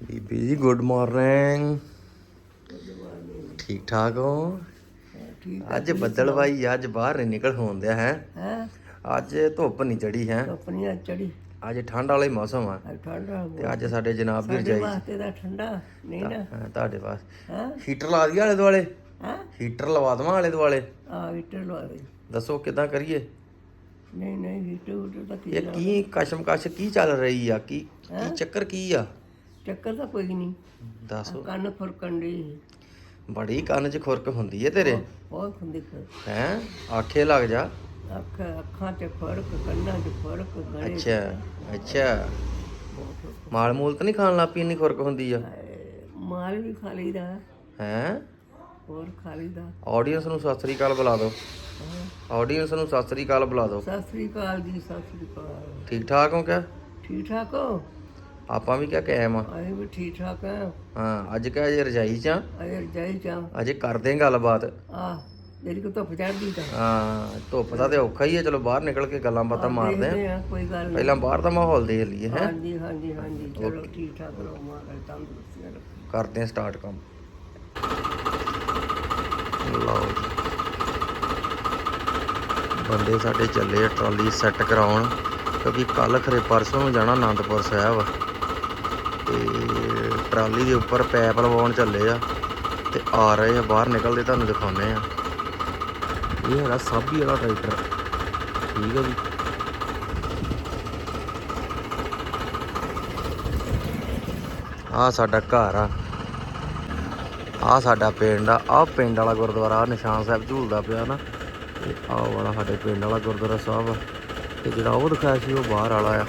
ਬੀਬੀ ਜੀ good morning ਠੀਕ ਠਾਕ ਹੋ? ਅੱਜ ਬੱਦਲਵਾਈ ਆ, ਅੱਜ ਬਾਹਰ ਨਹੀਂ ਨਿਕਲ ਹੋਂਦਿਆ ਹੈ? ਹੈ? ਅੱਜ ਧੁੱਪ ਨਹੀਂ ਚੜੀ ਹੈ? ਆਪਣੀਆਂ ਚੜੀ ਅੱਜ ਠੰਡ ਵਾਲਾ ਹੀ ਮੌਸਮ ਆ। ਠੰਡਾ ਹੋ ਤੇ ਅੱਜ ਸਾਡੇ ਜਨਾਬ ਵੀ ਸਾਡੇ ਰਜਾਈ ਵਾਸਤੇ ਤਾਂ ਠੰਡਾ ਨਹੀਂ ਨਾ? ਹਾਂ, ਤੁਹਾਡੇ ਪਾਸ ਹੈ? ਹੀਟਰ ਲਾ ਦਈਏ ਆਲੇ ਦੁਆਲੇ? ਹੈ? ਹੀਟਰ ਲਵਾ ਦਵਾਂ ਆਲੇ ਦੁਆਲੇ? ਆ ਹੀਟਰ ਲਵਾ ਦੇ। ਦੱਸੋ ਕਿਦਾਂ ਕਰੀਏ? ਨਹੀਂ ਨਹੀਂ ਹੀਟਰ ਹੂਟਰ ਤਾਂ ਕੀ ਇਹ ਕੀ ਕਸ਼ਮਕਸ਼ ਕੀ ਚੱਲ ਰਹੀ ਆ? ਕੀ ਕੀ ਚੱਕਰ ਕੀ ਆ? ਚੱਕਰ ਤਾਂ ਕੋਈ ਨਹੀਂ। ਦੱਸ। ਕੰਨ ਖੁਰਕਣ ਦੀ ਬੜੀ ਕੰਨ 'ਚ ਖੁਰਕ ਹੁੰਦੀ ਹੈ ਤੇਰੇ। ਬਹੁਤ ਹੁੰਦੀ ਖੁਰਕ। ਹੈ? ਆਖੇ ਲੱਗ ਜਾ। ਅੱਖਾਂ ਤੇ ਖੁਰਕ ਕੰਨਾਂ 'ਚ ਖੁਰਕ ਅੱਛਾ ਅੱਛਾ। ਮਾਲ ਮੂਲ ਤਾਂ ਨਹੀਂ ਖਾਣ ਲੱਪੀ ਇੰਨੀ ਖੁਰਕ ਹੁੰਦੀ ਆ? ਮਾਲ ਵੀ ਖਾ ਲਈਦਾ। ਹੈ? ਹੋਰ ਖਾ ਲਈਦਾ। ਆਡੀਅנס ਨੂੰ ਸਤਿ ਸ੍ਰੀ ਅਕਾਲ ਬੁਲਾ ਦਿਓ। ਆਡੀਅנס ਨੂੰ ਸਤਿ ਸ੍ਰੀ ਅਕਾਲ ਬੁਲਾ ਦਿਓ। ਸਤਿ ਸ੍ਰੀ ਅਕਾਲ ਜੀ ਸਤਿ ਸ੍ਰੀ ਅਕਾਲ। ਠੀਕ ਠਾਕ ਹੋ ਕਿਆ? ਠੀਕ ਠਾਕ ਹੋ? ਆਪਾਂ ਵੀ ਕਿਆ ਕਾਇਮ ਆ। ਅਸੀਂ ਵੀ ਠੀਕ ਠਾਕ ਆ। ਹਾਂ ਅੱਜ ਕਿਆ ਜੇ ਰਜਾਈ ਚ ਆ, ਅਜੇ ਜਾਈ ਜਾ ਅਜੇ ਕਰਦੇ ਆਂ ਗੱਲਬਾਤ। ਆ ਜਿਹੜੀ ਕੋ ਧੁੱਪ ਚੜਦੀ ਤਾਂ। ਹਾਂ ਧੁੱਪ ਦਾ ਤੇ ਔਖਾ ਹੀ ਆ ਚਲੋ ਬਾਹਰ ਨਿਕਲ ਕੇ ਗੱਲਾਂ ਬਾਤਾਂ ਮਾਰਦੇ ਆਂ। ਦੇਖਦੇ ਆ ਕੋਈ ਗੱਲ ਨਹੀਂ। ਪਹਿਲਾਂ ਬਾਹਰ ਦਾ ਮਾਹੌਲ ਦੇਖ ਲਈਏ ਹੈ। ਹਾਂਜੀ ਹਾਂਜੀ ਹਾਂਜੀ ਚਲੋ ਠੀਕ ਠਾਕ ਰਹੋ ਮਾਰਾ ਤੰਦਰੁਸਤੀਆਂ ਰੱਖੋ। ਕਰਦੇ ਆਂ ਸਟਾਰਟ ਕੰਮ। ਲਓ ਜੀ। ਬੰਦੇ ਸਾਡੇ ਚੱਲੇ ਆ ਟਰਾਲੀ ਸੈੱਟ ਕਰਾਉਣ ਕਿਉਂਕਿ ਕੱਲ ਖਰੇ ਪਰਸੋਂ ਨੂੰ ਜਾਣਾ ਆਨੰਦਪੁਰ ਸਾਹਿਬ। ਤੇ ਟਰਾਲੀ ਦੇ ਉੱਪਰ ਪੈਪ ਲਵਾਉਣ ਚੱਲੇ ਆ ਤੇ ਆ ਰਹੇ ਆ, ਬਾਹਰ ਨਿਕਲਦੇ ਤੁਹਾਨੂੰ ਦਿਖਾਉਂਦੇ ਆ। ਇਹ ਹੈਗਾ ਸਾਬੀ ਵਾਲਾ ਟਰੈਕਟਰ। ਠੀਕ ਹੈ ਜੀ। ਆ ਸਾਡਾ ਘਰ ਆ। ਆ ਸਾਡਾ ਪਿੰਡ ਆ। ਆ ਪਿੰਡ ਵਾਲਾ ਗੁਰਦੁਆਰਾ ਨਿਸ਼ਾਨ ਸਾਹਿਬ ਝੂਲਦਾ ਪਿਆ ਨਾ। ਤੇ ਆਹ ਵਾਲਾ ਸਾਡੇ ਪਿੰਡ ਵਾਲਾ ਗੁਰਦੁਆਰਾ ਸਾਹਿਬ ਆ। ਤੇ ਜਿਹੜਾ ਉਹ ਦਿਖਾਇਆ ਸੀ, ਉਹ ਬਾਹਰ ਵਾਲਾ ਆ।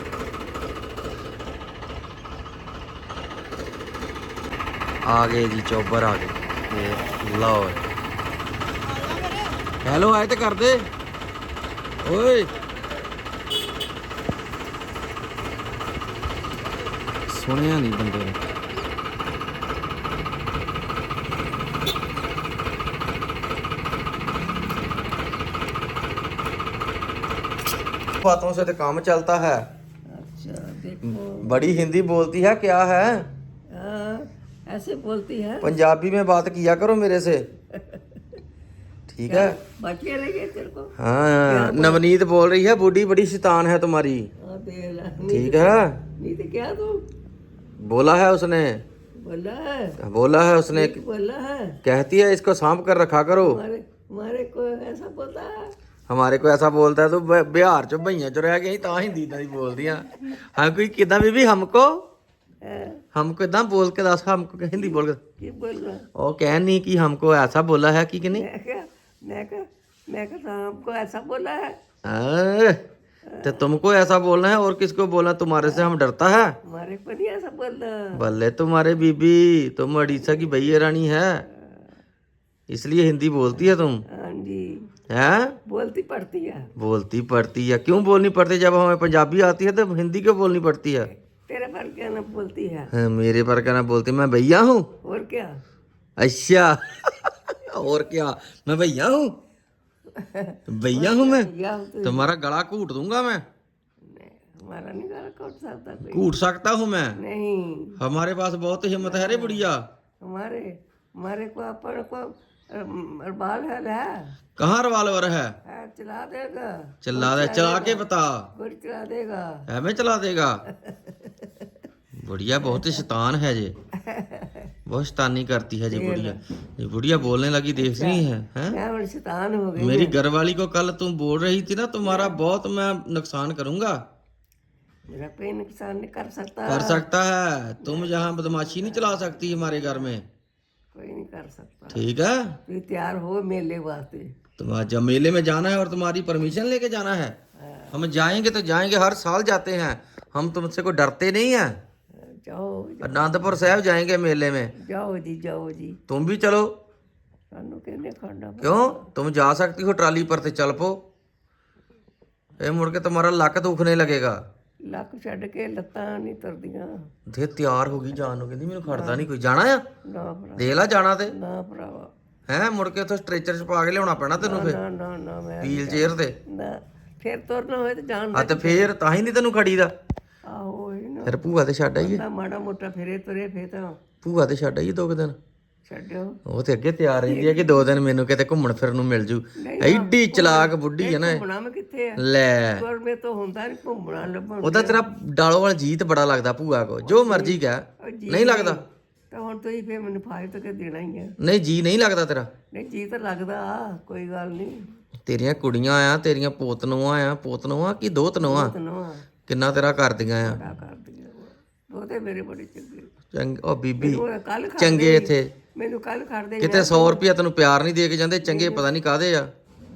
ਆ ਗਏ ਜੀ ਚੋਬਰ ਆ ਗਏ ਇਹ ਲਓ ਹੈਲੋ ਆਏ ਤੇ ਕਰਦੇ ਓਏ ਸੁਣਿਆ ਨਹੀਂ ਬੰਦੇ ਨੇ बातों से तो काम चलता है अच्छा देखो बड़ी हिंदी बोलती है क्या है हाँ, ऐसे बोलती है पंजाबी में बात किया करो मेरे से ठीक है बच्चे लगे तेरे को हाँ नवनीत बोल रही है बूढ़ी बड़ी शैतान है तुम्हारी हाँ, दे ला। नहीं ठीक है नहीं तो क्या तू बोला है उसने बोला है बोला है उसने बोला है कहती है इसको सांप कर रखा करो हमारे हमारे को ऐसा बोलता है हमारे को ऐसा बोलता है तो ब- बिहार चो भैया चो रह गई ਤਾਂ ਹਿੰਦੀ ਨਾਲ ਹੀ ਬੋਲਦੀਆਂ ਹਾਂ ਕੋਈ ਕਿਦਾਂ ਬੀਬੀ ਹਮਕੋ हाँ, हमको एकदम बोल के दस हमको हिंदी बोल के कह नहीं कि हमको ऐसा बोला है कि, नहीं? मैं मैं हमको ऐसा बोला है? तो तुमको ऐसा बोलना है और किसको बोलना तुम्हारे से हम डरता है। हमारे को नहीं ऐसा बोलना। भले तुम्हारे बीबी तुम उड़ीसा की भैया रानी है। इसलिए हिंदी बोलती है तुम। हाँ जी। है? बोलती पड़ती है। बोलती पड़ती है। क्यों बोलनी पड़ती है? जब हमें पंजाबी आती है तो हिंदी क्यों बोलनी पड़ती है? पर क्या ना बोलती है। हाँ, मेरे पर कहना बोलती? मैं भैया हूँ। और क्या? अच्छा। और क्या? मैं भैया हूँ। भैया हूँ मैं। तो तुम्हारा गला घूट दूँगा मैं। हमारा नहीं घर कौन सकता कोई। घूट सकता हूँ मैं। नहीं। हमारे पास बहुत हिम्मत है रे बुढ़िया। हमारे हमारे को अपन को बाल है। कहाँ रिवाल्वर है? चला देगा। चला दे चला के बता। चला देगा। है मैं चला देगा। बुढ़िया बहुत ही शैतान है जे। बहुत शैतानी करती है जी बुढ़िया। ये बुढ़िया बोलने लगी देख रही है हैं? शैतान हो गई। मेरी घरवाली को कल तुम बोल रही थी ना तुम्हारा बहुत मैं नुकसान करूँगा। मेरा कोई नुकसान नहीं कर सकता। कर सकता है। तुम यहाँ बदमाशी नहीं चला सकती हमारे घर में। कोई नहीं कर सकता। ठीक है? तू तैयार हो मेले वास्ते। तुम आज जब मेले में जाना है और तुम्हारी परमिशन लेके जाना है हम जाएँगे तो जाएँगे हर साल जाते हैं। हम तुमसे को डरते नहीं हैं। जाओ अनंतपुर साहब जाएंगे मेले में जाओ जी जाओ जी तुम भी चलो सानू कहने खाना क्यों तुम जा सकती हो ट्राली पर से चल पो ये मुड़ के तुम्हारा लक दुखने लगेगा ਲੱਕ ਛੱਡ ਕੇ ਲੱਤਾਂ ਨਹੀਂ ਤੁਰਦੀਆਂ ਦੇ ਤਿਆਰ ਹੋ ਗਈ ਜਾਣ ਨੂੰ ਕਹਿੰਦੀ ਮੈਨੂੰ ਖੜਦਾ ਨਹੀਂ ਕੋਈ ਜਾਣਾ ਆ ਨਾ ਭਰਾ ਦੇਖ ਲੈ ਜਾਣਾ ਤੇ ਨਾ ਭਰਾਵਾ ਹੈ ਮੁੜ ਕੇ ਉੱਥੋਂ ਸਟ੍ਰੈਚਰ 'ਚ ਪਾ ਕੇ ਲਿਆਉਣਾ ਪੈਣਾ ਤੈਨੂੰ ਫਿਰ ਨਾ ਨਾ ਨਾ ਮੈਂ ਵੀਲ ਚੇਅਰ ਤੇ ਨਾ ਫਿਰ ਤੁਰਨਾ ਹੋਏ ਤੇ ਜਾਣ ਆ ਤੇ ਫੇਰ ਤਾਂ ਹੀ ਨਹੀਂ ਤੈਨੂੰ ਖੜੀਦਾ ਆਹੋ ਇਹ ਨਾ। ਫਿਰ ਭੂਆ ਤੇ ਛੱਡ ਆਈਏ। ਬੰਦਾ ਮਾੜਾ ਮੋਟਾ ਫਿਰੇ ਤੁਰੇ ਫੇ ਤਾਂ ਭੂਆ ਤੇ ਛੱਡ ਆਈਏ ਦੋ ਕੁ ਦਿਨ। ਛੱਡਿਓ। ਉਹ ਤੇ ਅੱਗੇ ਤਿਆਰ ਰਹਿੰਦੀ ਹੈ ਕਿ ਦੋ ਦਿਨ ਮੈਨੂੰ ਕਿਤੇ ਘੁੰਮਣ ਫਿਰਨ ਨੂੰ ਮਿਲ ਜੂ। ਐਡੀ ਚਲਾਕ ਬੁੱਢੀ ਹੈ ਨਾ ਇਹ। ਘੁੰਮਣਾ ਮੈਂ ਕਿੱਥੇ ਆ? ਲੈ। ਪਰ ਮੇ ਤਾਂ ਹੁੰਦਾ ਨਹੀਂ ਘੁੰਮਣਾ ਲੱਭਣ ਉਹਦਾ ਤੇਰਾ ਡਾਲੋ ਵਾਲਾ ਜੀਤ ਬੜਾ ਲੱਗਦਾ ਭੂਆ ਕੋ। ਜੋ ਮਰਜ਼ੀ ਕਹਿ। ਨਹੀਂ ਲੱਗਦਾ। ਤਾਂ ਹੁਣ ਤੁਸੀਂ ਫੇ ਮੈਨੂੰ ਫਾਇਲ ਤਾਂ ਕਿ ਦੇਣਾ ਹੀ ਆ। ਨਹੀਂ ਜੀ ਨਹੀਂ ਲੱਗਦਾ ਤੇਰਾ। ਨਹੀਂ ਜੀ ਤਾਂ ਲੱਗਦਾ ਆ, ਕੋਈ ਗੱਲ ਨਹੀਂ। ਤੇਰੀਆਂ ਕੁੜੀਆਂ ਆ ਤੇਰੀਆਂ ਪੋਤਨੂਆਂ ਆ ਪੋਤਨੂਆਂ ਕੀ ਦੋਤਨੂਆਂ? ਤਨੋ ਕਿੰਨਾ ਤੇਰਾ ਕਰਦੀਆਂ ਆ? ਬੜਾ ਕਰਦੀ ਆ ਉਹ ਤੇ ਮੇਰੇ ਬੜੇ ਚੰਗੇ। ਚੰਗ ਉਹ ਬੀਬੀ ਉਹ ਕੱਲ ਚੰਗੇ ਇੱਥੇ। ਮੈਨੂੰ ਕੱਲ ਖੜਦੇ ਕਿਤੇ 100 ਰੁਪਿਆ ਤੈਨੂੰ ਪਿਆਰ ਨਹੀਂ ਦੇ ਕੇ ਜਾਂਦੇ ਚੰਗੇ ਪਤਾ ਨਹੀਂ ਕਾਦੇ ਆ।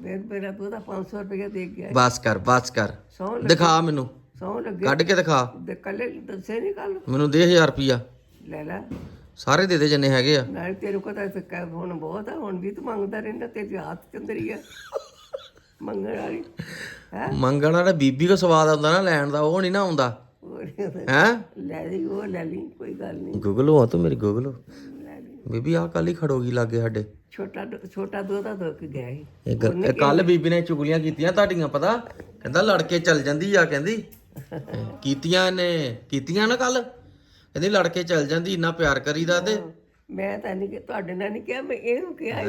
ਫਿਰ ਮੇਰਾ ਉਹਦਾ 500 ਰੁਪਏ ਦੇ ਗਿਆ ਬਸ ਕਰ ਬਸ ਕਰ। ਸੌ ਦਿਖਾ ਮੈਨੂੰ। ਸੌ ਲੱਗੇ। ਕੱਢ ਕੇ ਦਿਖਾ। ਦੇ ਕੱਲੇ ਦੱਸੇ ਨਹੀਂ ਕੱਲ ਮੈਨੂੰ ਦੇ 1000 ਰੁਪਿਆ ਲੈ ਲੈ। ਸਾਰੇ ਦੇ ਦੇ ਜਿੰਨੇ ਹੈਗੇ ਆ। ਨਾਲ ਤੇਰੇ ਕੋਲ ਤਾਂ ਕਹਿ ਹੁਣ ਬਹੁਤ ਆ ਹੁਣ ਵੀ ਤੂੰ ਮੰਗਦਾ ਰਹਿੰਦਾ ਤੇਰੇ ਹੱਥ ਚੰਦਰੀ ਆ। ਮੰਗਣ ਵਾਲੀ। ਹੈ? ਮੰਗਣ ਵਾਲਾ ਬੀਬੀ ਕੋ ਸਵਾਦ ਆਉਂਦਾ ਨਾ ਲੈਣ ਦਾ ਉਹ ਨਹੀਂ ਨਾ ਆਉਂਦਾ। ਹੈ? ਲੈ ਲਈ ਉਹ ਲੈ ਲਈ ਕੋਈ ਗੱਲ ਨਹੀਂ ਗੂਗਲੋ ਆ ਤੂੰ ਮੇਰੀ ਗੂਗਲੋ। ਲੈ ਲਈ। ਬੀਬੀ ਆ ਕੱਲ ਹੀ ਖੜੋਗੀ ਲਾਗੇ ਸਾਡੇ। ਛੋਟਾ ਛੋਟਾ ਦੋਤਾ ਦੋ ਕੇ ਗਿਆ ਸੀ। ਇਹ ਕੱਲ ਬੀਬੀ ਨੇ ਚੁਗਲੀਆਂ ਕੀਤੀਆਂ ਤੁਹਾਡੀਆਂ ਪਤਾ? ਕਹਿੰਦਾ ਲੜ ਕੇ ਚੱਲ ਜਾਂਦੀ ਆ ਕਹਿੰਦੀ। ਕੀਤੀਆਂ ਨੇ ਕੀਤੀਆਂ ਨਾ ਕੱਲ ਕਹਿੰਦੀ ਲੜ ਕੇ ਚੱਲ ਜਾਂਦੀ ਇੰਨਾ ਪਿਆਰ ਕਰੀਦਾ ਤੇ। ਮੈਂ ਤਾਂ ਨਹੀਂ ਕਿ ਤੁਹਾਡੇ ਨਾਲ ਨਹੀਂ ਕਿਹਾ ਮੈਂ ਇਹਨੂੰ ਕਿਹਾ ਹੀ।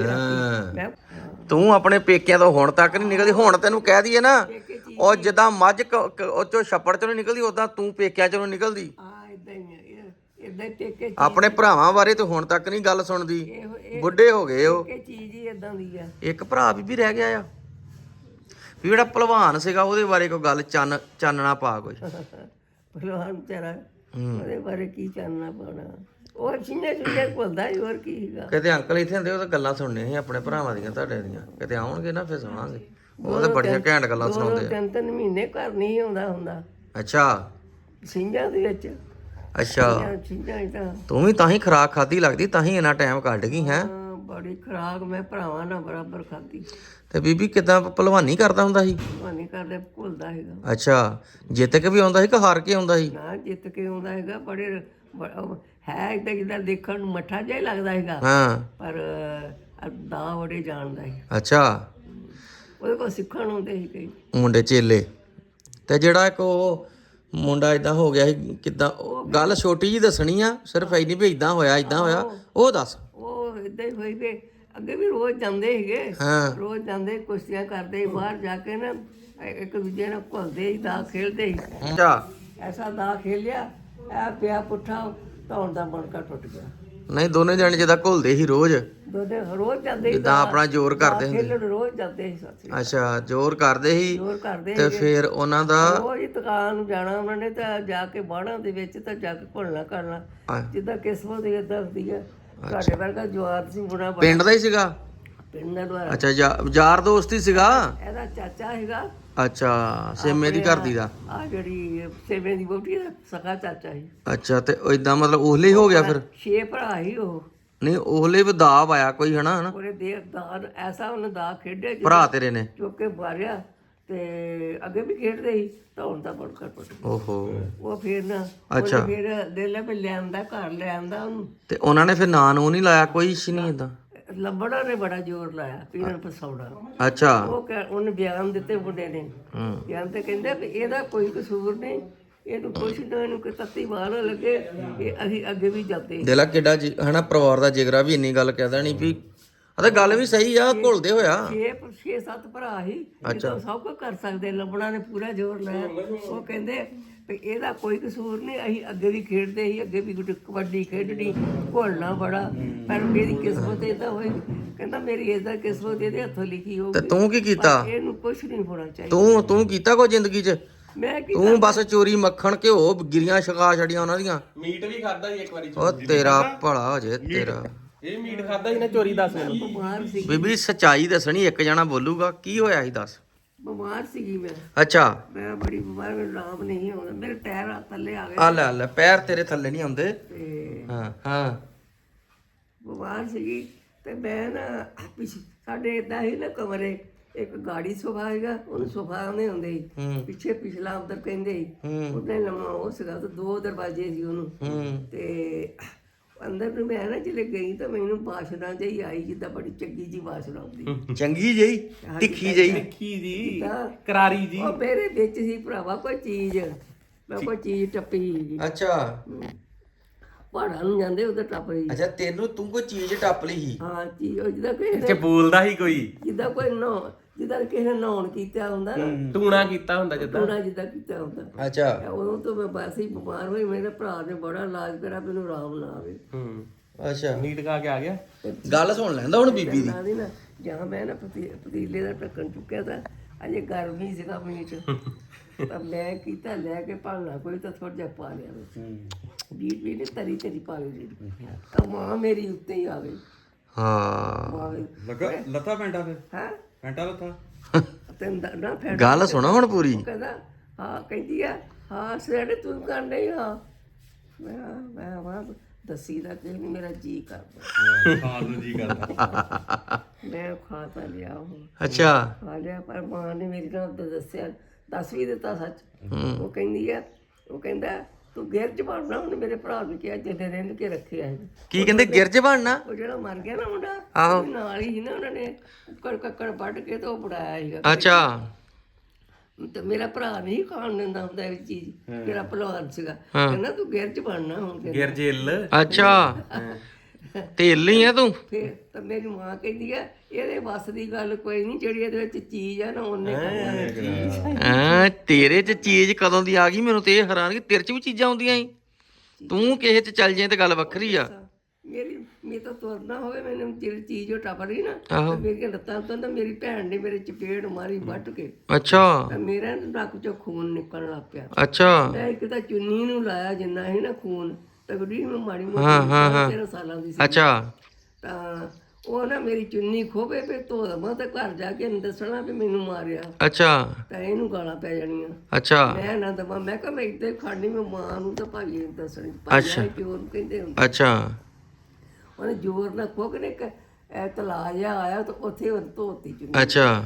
ਮੈਂ ਤੂੰ ਆਪਣੇ ਪੇਕਿਆਂ ਤੋਂ ਹੁਣ ਤੱਕ ਨਹੀਂ ਨਿਕਲਦੀ ਹੁਣ ਤੈਨੂੰ ਕਹਿ ਦਈਏ ਨਾ ਉਹ ਜਿੱਦਾਂ ਮੱਝ ਕ- ਕ- ਉਹ ਚੋਂ ਛੱਪੜ ਚੋਂ ਨਹੀਂ ਨਿਕਲਦੀ ਉਦਾਂ ਤੂੰ ਪੇਕਿਆਂ ਚੋਂ ਨਹੀਂ ਨਿਕਲਦੀ। ਆ ਇਦਾਂ ਹੀ ਆ ਇਦਾਂ ਹੀ ਟੇਕੇ ਆਪਣੇ ਭਰਾਵਾਂ ਬਾਰੇ ਤੂੰ ਹੁਣ ਤੱਕ ਨਹੀਂ ਗੱਲ ਸੁਣਦੀ। ਇਹੋ ਇਹ ਬੁੱਢੇ ਹੋ ਗਏ ਉਹ। ਇਹ ਚੀਜ਼ ਹੀ ਇਦਾਂ ਦੀ ਆ। ਇੱਕ ਭਰਾ ਵੀ ਵੀ ਰਹਿ ਗਿਆ ਆ। ਵੀ ਜਿਹੜਾ ਪਹਿਲਵਾਨ ਸੀਗਾ ਉਹਦੇ ਬਾਰੇ ਕੋਈ ਗੱਲ ਚੰਨ ਚਾਨਣਾ ਪਾ ਕੋਈ। ਭਲਵਾਨ ਵਿਚਾਰਾ ਉਹਦੇ ਬਾਰੇ ਕੀ ਚਾਨਣਾ ਪਾਉਣਾ? ਉਹ ਛਿੰਨੇ ਭੁੱਲਦਾ ਹੀ ਹੋਰ ਕੀ ਸੀਗਾ। ਕਿਤੇ ਅੰਕਲ ਇੱਥੇ ਹੁੰਦੇ ਉਹ ਤਾਂ ਗੱਲਾਂ ਸੁਣਨੀਆਂ ਸੀ ਆਪਣੇ ਭਰਾਵਾਂ ਦੀਆਂ ਤੁਹਾਡੇ ਦੀਆਂ। ਕਿਤੇ ਆਉਣਗੇ ਨਾ ਫਿਰ ਸੁਣਾਂਗੇ। ਉਹ ਤਾਂ ਬੜੀਆਂ ਘੈਂਟ ਗੱਲਾਂ ਸੁਣਾਉਂਦੇ ਆ। ਤਿੰਨ ਤਿੰਨ ਮਹੀਨੇ ਘਰ ਨਹੀਂ ਆਉਂਦਾ ਹੁੰਦਾ। ਅੱਛਾ। ਸਿੰਘਾਂ ਦੇ ਵਿੱਚ। ਅੱਛਾ। ਸਿੰਘਾਂ ਹੀ ਤਾਂ। ਤੂੰ ਵੀ ਤਾਂ ਹੀ ਖਰਾਕ ਖਾਦੀ ਲੱਗਦੀ ਤਾਂ ਹੀ ਇੰਨਾ ਟਾਈਮ ਕੱਢ ਗਈ ਹੈ? ਹਾਂ, ਬੜੀ ਖਰਾਕ ਮੈਂ ਭਰਾਵਾਂ ਨਾਲ ਬਰਾਬਰ ਖਾਦੀ ਤੇ ਬੀਬੀ ਕਿਦਾਂ ਪਹਿਲਵਾਨੀ ਕਰਦਾ ਹੁੰਦਾ ਸੀ? ਨਹੀਂ ਕਰਦੇ ਭੁੱਲਦਾ ਹੈਗਾ ਅੱਛਾ। ਜਿੱਤ ਕੇ ਵੀ ਆਉਂਦਾ ਸੀ ਕਿ ਹਾਰ ਕੇ ਆਉਂਦਾ ਸੀ? ਨਾ ਜਿੱਤ ਕੇ ਆਉਂਦਾ ਹੈਗਾ ਬੜੇ ਬ- ਉਹ ਹੈ ਇਦਾਂ ਜਿੱਦਾਂ ਦੇਖਣ ਨੂੰ ਮੱਠਾ ਜਿਹਾ ਹੀ ਲੱਗਦਾ ਹੈਗਾ। ਹਾਂ। ਪਰ ਦਾ ਬੜੇ ਜਾਣਦਾ ਹੈ। ਅੱਛਾ। ਉਹਦੇ ਕੋਲ ਸਿੱਖਣ ਆਉਂਦੇ ਸੀ ਕਈ। ਮੁੰਡੇ ਚੇਲੇ। ਤੇ ਜਿਹੜਾ ਇੱਕ ਉਹ ਮੁੰਡਾ ਇਦਾਂ ਹੋ ਗਿਆ ਸੀ ਕਿਦਾਂ ਗੱਲ ਛੋਟੀ ਜੀ ਦੱਸਣੀ ਆ ਸਿਰਫ ਐ ਨਹੀਂ ਵੀ ਇਦਾਂ ਹੋਇਆ ਇਦਾਂ ਹੋਇਆ ਉਹ ਦੱਸ। ਉਹ ਇਦਾਂ ਹੀ ਹੋਈ ਵੀ ਅੱਗੇ ਵੀ ਰੋਜ਼ ਜਾਂਦੇ ਸੀਗੇ। ਹਾਂ। ਰੋਜ਼ ਜਾਂਦੇ ਕੁਸ਼ਤੀਆਂ ਕਰਦੇ ਸੀ, ਬਾਹਰ ਜਾ ਕੇ ਨਾ ਇੱਕ ਦੂਜੇ ਨਾਲ ਘੁਲਦੇ ਸੀ ਦਾ ਖੇਡਦੇ ਸੀ। ਅੱਛਾ। ਐਸਾ ਦਾ ਖੇਲਿਆ ਐ ਪਿਆ ਪੁੱਠਾ ਧੌਣ ਦਾ ਮਣਕਾ ਟੁੱਟ ਗਿਆ। ਨਹੀਂ ਦੋਨੇ ਜਣੇ ਜਿਹਦਾ ਘੁਲਦੇ ਸੀ ਰੋਜ਼। ਦੋਨੇ ਰੋਜ਼ ਜਾਂਦੇ ਸੀ ਜਿੱਦਾਂ ਆਪਣਾ ਜ਼ੋਰ ਕਰਦੇ ਹੁੰਦੇ ਖੇਲਣ ਰੋਜ਼ ਜਾਂਦੇ ਸੀ ਸੱਚੀ ਅੱਛਾ ਜ਼ੋਰ ਕਰਦੇ ਸੀ ਜ਼ੋਰ ਕਰਦੇ ਤੇ ਫਿਰ ਉਹਨਾਂ ਦਾ ਰੋਜ਼ ਹੀ ਦੁਕਾਨ ਨੂੰ ਜਾਣਾ ਉਹਨਾਂ ਨੇ ਤਾਂ ਜਾ ਕੇ ਬਾੜਾਂ ਦੇ ਵਿੱਚ ਤਾਂ ਜਾ ਕੇ ਘੁਲਣਾ ਕਰਨਾ ਜਿੱਦਾਂ ਕਿਸਮਤ ਦੀ ਹੁੰਦੀ ਹੈ ਸਾਡੇ ਵਰਗਾ ਜਵਾਰ ਸੀ ਬੁਣਾ ਪਿੰਡ ਦਾ ਹੀ ਸੀਗਾ? ਪਿੰਡ ਦਾ। ਦੁਆਰਾ ਅੱਛਾ ਯਾਰ ਦੋਸਤ ਹੀ ਸੀਗਾ? ਇਹਦਾ ਚਾਚਾ ਹੈਗਾ ਅੱਛਾ ਸੇਮੇ ਦੀ ਘਰ ਦੀ ਦਾ? ਆ ਜਿਹੜੀ ਸੇਵੇਂ ਦੀ ਬੋਟੀ ਦਾ ਸਕਾ ਚਾਚਾ ਸੀ ਅੱਛਾ ਤੇ ਇਦਾਂ ਮਤਲਬ ਉਹਲੇ ਹੋ ਗਿਆ ਫਿਰ? ਛੇ ਭਰਾ ਹੀ ਉਹ। ਨਹੀਂ ਉਹਲੇ ਵੀ ਦਾਬ ਆਇਆ ਕੋਈ ਹਨਾ ਹਨਾ? ਉਹਨੇ ਦਾ ਐਸਾ ਉਹਨੇ ਦਾ ਖੇਡਿਆ ਜਿ- ਭਰਾ ਤੇਰੇ ਨੇ? ਚੁੱਕ ਕੇ ਮਾਰਿਆ ਤੇ ਅੱਗੇ ਵੀ ਖੇਡਦੇ ਸੀ ਤਾਂ ਹੁਣ ਤਾਂ ਬੜ ਕਰ ਪਟ ਓਹੋ। ਉਹ ਫਿਰ ਨਾ ਅੱਛਾ। ਉਹਨੇ ਫਿਰ ਦੇ ਲੈ ਲਿਆਂਦਾ ਘਰ ਲਿਆਂਦਾ ਉਹਨੂੰ। ਤੇ ਉਹਨਾਂ ਨੇ ਫਿਰ ਨਾਂ ਨੂੰ ਨਹੀਂ ਲਾਇਆ ਕੋਈ ਸੀ ਨਹੀਂ ਇਦਾਂ ਲੰਬੜਾ ਨੇ ਬੜਾ ਜ਼ੋਰ ਲਾਇਆ ਪੀਰਨ ਫਸਾਉਣਾ ਅੱਛਾ। ਉਹ ਕਹਿ- ਉਹਨੇ ਬਿਆਨ ਦਿੱਤੇ ਮੁੰਡੇ ਨੇ। ਹੂੰ। ਬਿਆਨ ਤੇ ਕਹਿੰਦੇ ਵੀ ਇਹਦਾ ਕੋਈ ਕਸੂਰ ਨਹੀਂ ਇਹਨੂੰ ਕੁਛ ਨਾ ਇਹਨੂੰ ਕੋਈ ਤੱਤੀ ਮਾਰ ਲੱਗੇ ਇਹ ਅਸੀਂ ਅੱਗੇ ਵੀ ਜਾਂਦੇ। ਦੇਲਾ ਕਿੱਡਾ ਜੀ- ਹਨਾ ਪਰਿਵਾਰ ਦਾ ਜਿਗਰਾ ਵੀ ਇੰਨੀ ਗੱਲ ਕਹਿ ਦੇਣੀ ਵੀ ਅਤੇ ਗੱਲ ਵੀ ਸਹੀ ਆ ਘੁਲਦੇ ਹੋਇਆ ਛੇ ਛੇ ਸੱਤ ਭਰਾ ਹੀ ਇਹ ਤਾਂ ਸਭ ਕੁਝ ਕਰ ਸਕਦੇ ਲੰਬੜਾ ਨੇ ਪੂਰਾ ਜ਼ੋਰ ਲਾਇਆ। ਉਹ ਕਹਿੰਦੇ ਵੀ ਇਹਦਾ ਕੋਈ ਕਸੂਰ ਨਹੀਂ ਅਸੀਂ ਅੱਗੇ ਵੀ ਖੇਡਦੇ ਸੀ ਅੱਗੇ ਵੀ ਗੁੱਡ- ਕਬੱਡੀ ਖੇਡਣੀ ਘੋਲਣਾ ਬੜਾ ਪਰ ਮੇਰੀ ਕਿਸਮਤ ਇਦਾਂ ਹੋਈ ਕਹਿੰਦਾ ਮੇਰੀ ਇਦਾਂ ਕਿਸਮਤ ਇਹਦੇ ਹੱਥੋਂ ਲਿਖੀ ਹੋ ਤੇ ਤੂੰ ਕੀ ਕੀਤਾ? ਇਹਨੂੰ ਕੁਝ ਨਹੀਂ ਹੋਣਾ ਚਾਹੀਦਾ। ਤੂੰ ਤੂੰ ਕੀਤਾ ਕੋਈ ਜ਼ਿੰਦਗੀ 'ਚ? ਮੈਂ ਕੀ ਤੂੰ ਬਸ ਚੋਰੀ ਮੱਖਣ ਘਿਓ ਗਿਰੀਆਂ ਛਕਾ ਛੜੀਆਂ ਉਹਨਾਂ ਦੀਆਂ? ਮੀਟ ਵੀ ਖਾਦਾ ਸੀ ਇੱਕ ਵਾਰੀ ਉਹ ਤੇਰਾ ਭਲਾ ਹੋ ਜੇ ਤੇਰਾ। ਇਹ ਮੀਟ ਖਾਦਾ ਸੀ ਨਾ ਚੋਰੀ ਦੱਸ ਮੈਨੂੰ। ਬਿਮਾਰ ਸੀ। ਬੀਬੀ ਸਚਾਈ ਦੱਸਣੀ ਇੱਕ ਜਣਾ ਬੋਲੂਗਾ ਕੀ ਹੋਇਆ ਸੀ ਦੱਸ? ਬਿਮਾਰ ਸੀਗੀ ਮੈਂ। ਅੱਛਾ। ਮੈਂ ਬੜੀ ਬਿਮਾਰ ਮੈਨੂੰ ਆਰਾਮ ਨਹੀਂ ਆਉਂਦਾ। ਮੇਰੇ ਪੈਰ ਆ ਥੱਲੇ ਆ ਗਏ। ਆ ਲੈ ਲੈ ਪੈਰ ਤੇਰੇ ਥੱਲੇ ਨਹੀਂ ਆਉਂਦੇ। ਤੇ ਹਾਂ ਹਾਂ। ਬਿਮਾਰ ਸੀਗੀ। ਤੇ ਮੈਂ ਨਾ ਪਿੱਛੇ ਸਾਡੇ ਇਦਾਂ ਹੀ ਨਾ ਕਮਰੇ ਇੱਕ ਗਾੜੀ ਸੋਫਾ ਹੈਗਾ ਉਹਨੂੰ ਸੋਫਾ ਆਉਂਦੇ ਹੁੰਦੇ ਸੀ। ਪਿੱਛੇ ਪਿਛਲਾ ਅੰਦਰ ਕਹਿੰਦੇ ਸੀ। ਹੂੰ। ਉਹਦੇ ਲੰਮਾ ਉਹ ਸੀਗਾ ਤੇ ਦੋ ਦਰਵਾਜ਼ੇ ਸੀ ਉਹਨੂੰ। ਤੇ ਅੰਦਰ ਨੂੰ ਮੈਂ ਨਾ ਜਿਹੜੇ ਗਈ ਤਾਂ ਮੈਨੂੰ ਬਾਸ਼ਨਾ ਜਿਹੀ ਆਈ ਜਿੱਦਾਂ ਬੜੀ ਚੰਗੀ ਜੀ ਬਾਸ਼ਨਾ ਆਉਂਦੀ ਚੰਗੀ ਜਈ ਤਿੱਖੀ ਜਈ ਕੀ ਜੀ ਤਾਂ ਕਰਾਰੀ ਜੀ। ਉਹ ਮੇਰੇ ਵਿੱਚ ਸੀ ਭਰਾਵਾ ਕੋਈ ਚੀਜ਼। ਮੈਂ ਕੋਈ ਚੀਜ਼ ਟੱਪੀ ਸੀਗੀ। ਅੱਛਾ। ਪਹਾੜਾਂ ਨੂੰ ਜਾਂਦੇ ਉਧਰ ਟੱਪ ਰਹੀ। ਅੱਛਾ ਤੈਨੂੰ ਤੂੰ ਕੋਈ ਚੀਜ਼ ਟੱਪ ਲਈ ਸੀ? ਹਾਂ ਚੀਜ਼ ਉਹ ਜਿੱਦਾਂ ਕਿਸੇ ਕਿ ਨੇ ਬੋਲਦਾ ਹੀ ਕੋਈ। ਜਿੱਦਾਂ ਕੋਈ ਨੌ ਜਿੱਦਾਂ ਕਿਸੇ ਨੇ ਨਹਾਉਣ ਕੀਤਾ ਹੁੰਦਾ ਨਾ ਟੂਣਾ ਕੀਤਾ ਹੁੰਦਾ ਜਿੱਦਾਂ? ਪੂਰਾ ਜਿੱਦਾਂ ਕੀਤਾ ਹੁੰਦਾ। ਅੱਛਾ। ਉਦੋਂ ਤੋਂ ਮੈਂ ਬਸ ਹੀ ਬਿਮਾਰ ਹੋਈ ਮੇਰੇ ਭਰਾ ਨੇ ਬੜਾ ਇਲਾਜ ਕਰਿਆ ਮੈਨੂੰ ਆਰਾਮ ਨਾ ਆਵੇ। ਹੂੰ। ਅੱਛਾ। ਨੀਟ ਕਾ ਕੇ ਆ ਗਿਆ? ਗੱਲ ਸੁਣ ਲੈਂਦਾ ਹੁਣ ਬੀਬੀ ਦੀ। ਨਾ ਜਾਂ ਮੈਂ ਨਾ ਪਤੀ- ਪਤੀਲੇ ਦਾ ਢੱਕਣ ਚੁੱਕਿਆ ਤਾਂ ਅਜੇ ਗਰਮੀ ਸੀਗਾ ਮੀਟ ਤਾਂ ਮੈਂ ਕੀਤਾ ਲੈ ਕੇ ਭਾਲਣਾ ਕੋਈ ਤਾਂ ਥੋੜਾ ਜਿਹਾ ਪਾ ਲਿਆ ਵਿੱਚ। ਬੀਟ ਵੀ ਨੇ ਤਰੀ ਤਰੀ ਪਾ ਲਈ ਤਾਂ ਮਾਂ ਮੇਰੀ ਉੱਤੇ ਹੀ ਆ ਗਈ। ਹਾਂ। ਮਾਂ ਲੱਗਾ ਲੱਥਾ ਪੈਂਟਾ ਫਿਰ ਹੈ? ਪੈਂਟਾ ਲੱਥਾ? ਤੈਨੂੰ ਦਾ- ਨਾ ਫੈਡ ਗੱਲ ਸੁਣੋ ਹੁਣ ਪੂਰੀ। ਕਹਿੰਦਾ ਹਾਂ ਕਹਿੰਦੀ ਆ ਹਾਂ ਸਵੇਰੇ ਤੂੰ ਕਰ ਨਹੀਂ ਹਾਂ। ਮੈਂ ਮੈਂ ਵਾ ਦੱਸੀ ਦਾ ਕਿ ਮੇਰਾ ਜੀ ਕਰਦਾ। ਖਾਣ ਨੂੰ ਜੀ ਕਰਦਾ। ਮੈਂ ਖਾ ਤਾਂ ਲਿਆ ਹੁਣ ਅੱਛਾ। ਖਾ ਲਿਆ ਪਰ ਮਾਂ ਨੇ ਮੇਰੀ ਨਾਲ ਤਾਂ ਦੱਸਿਆ ਦੱਸ ਵੀ ਦਿੱਤਾ ਸੱਚ। ਉਹ ਕਹਿੰਦੀ ਆ ਉਹ ਕਹਿੰਦਾ ਤੂੰ ਗੈਰ ਚ ਬਣਨਾ ਹੁਣ ਮੇਰੇ ਭਰਾ ਨੂੰ ਕਿਹਾ ਜਿੱਦੇ ਰਹਿਣ ਕੇ ਰੱਖਿਆ ਹੈ ਕੀ ਕਹਿੰਦੇ? ਗਿਰਜ ਬਣਨਾ ਉਹ ਜਿਹੜਾ ਮਰ ਗਿਆ ਨਾ ਮੁੰਡਾ ਆਹੋ। ਉਹਦੇ ਨਾਲ ਹੀ ਸੀ ਨਾ ਉਹਨਾਂ ਨੇ ਕੱਕੜ ਕੱਕੜ ਵੱਢ ਕੇ ਤੇ ਉਹ ਬੜਾਇਆ ਸੀਗਾ। ਅੱਛਾ। ਤੇ ਮੇਰਾ ਭਰਾ ਨਹੀਂ ਖਾਣ ਦਿੰਦਾ ਹੁੰਦਾ ਇਹ ਚੀਜ਼ ਮੇਰਾ ਭਲਵਾਨ ਸੀਗਾ। ਕਹਿੰਦਾ ਤੂੰ ਗੈਰ ਚ ਬਣਨਾ ਹੁਣ ਕਹਿੰਦਾ। ਗਿਰ ਜੇਲ ਅੱਛਾ। ਤੇਲ ਹੀ ਆ ਤੂੰ? ਫਿਰ ਤਾਂ ਮੇਰੀ ਮਾਂ ਕਹਿੰਦੀ ਆ ਇਹਦੇ ਵੱਸ ਦੀ ਗੱਲ ਕੋਈ ਨਹੀਂ ਜਿਹੜੀ ਇਹਦੇ ਵਿੱਚ ਚੀਜ਼ ਆ ਨਾ ਉਹਨੇ ਕਰਨਾ ਚੀਜ਼ ਹਾਂ ਤੇਰੇ ਚ ਚੀਜ਼ ਕਦੋਂ ਦੀ ਆ ਗਈ? ਮੈਨੂੰ ਤੇ ਇਹ ਹੈਰਾਨ ਕਿ ਤੇਰੇ ਚ ਵੀ ਚੀਜ਼ਾਂ ਆਉਂਦੀਆਂ ਸੀ ਤੂੰ ਕਿਸੇ ਚ ਚੱਲ ਜਾਏ ਤੇ ਗੱਲ ਵੱਖਰੀ ਆ। ਮੇਰੀ ਮੇ ਤਾਂ ਤੁਰਨਾ ਹੋਵੇ ਮੈਨੂੰ ਜਿਹੜੀ ਚੀਜ਼ ਉਹ ਟੱਪ ਰਹੀ ਨਾ ਆਹੋ। ਤੇ ਮੇਰੀਆਂ ਲੱਤਾਂ ਤੋਂ ਤਾਂ ਮੇਰੀ ਭੈਣ ਨੇ ਮੇਰੇ ਚਪੇੜ ਮਾਰੀ ਵੱਟ ਕੇ। ਅੱਛਾ। ਤਾਂ ਮੇਰਾ ਨੱਕ ਚੋਂ ਖੂਨ ਨਿਕਲਣ ਲੱਗ ਪਿਆ। ਅੱਛਾ। ਮੈਂ ਇੱਕ ਤਾਂ ਚੁੰਨੀ ਨੂੰ ਲਾਇਆ ਜਿੰਨਾ ਸੀ ਨਾ ਖੂਨ। ਤਗੜੀ ਮਾੜੀ ਮੋਟੀ 13 ਸਾਲਾਂ ਦੀ ਸੀ ਅੱਛਾ। ਤਾਂ ਉਹ ਨਾ ਮੇਰੀ ਚੁੰਨੀ ਖੋਵੇ ਤੇ ਧੋ ਦਵਾਂ ਤੇ ਘਰ ਜਾ ਕੇ ਇਹਨੂੰ ਦੱਸਣਾ ਵੀ ਮੈਨੂੰ ਮਾਰਿਆ। ਅੱਛਾ। ਤਾਂ ਇਹਨੂੰ ਗਾਲਾਂ ਪੈ ਜਾਣੀਆਂ। ਅੱਛਾ। ਮੈਂ ਨਾ ਦਵਾਂ। ਮੈਂ ਕਿਹਾ ਮੈਂ ਇੱਥੇ ਖਾਣੀ ਮੈਂ ਮਾਂ ਨੂੰ ਤਾਂ ਭਾਈ ਨੂੰ ਦੱਸਣੀ। ਭਾਈ ਕਿਉਂ ਕਹਿੰਦੇ ਹੁੰਦੇ? ਅੱਛਾ। ਉਹਨੇ ਜ਼ੋਰ ਨਾਲ ਖੋਕ ਨੇ ਇੱਕ ਇਹ ਤਲਾ ਜਿਹਾ ਆਇਆ ਤਾਂ ਉੱਥੇ ਉਹ ਧੋਤੀ ਚੁੰਨੀ। ਅੱਛਾ।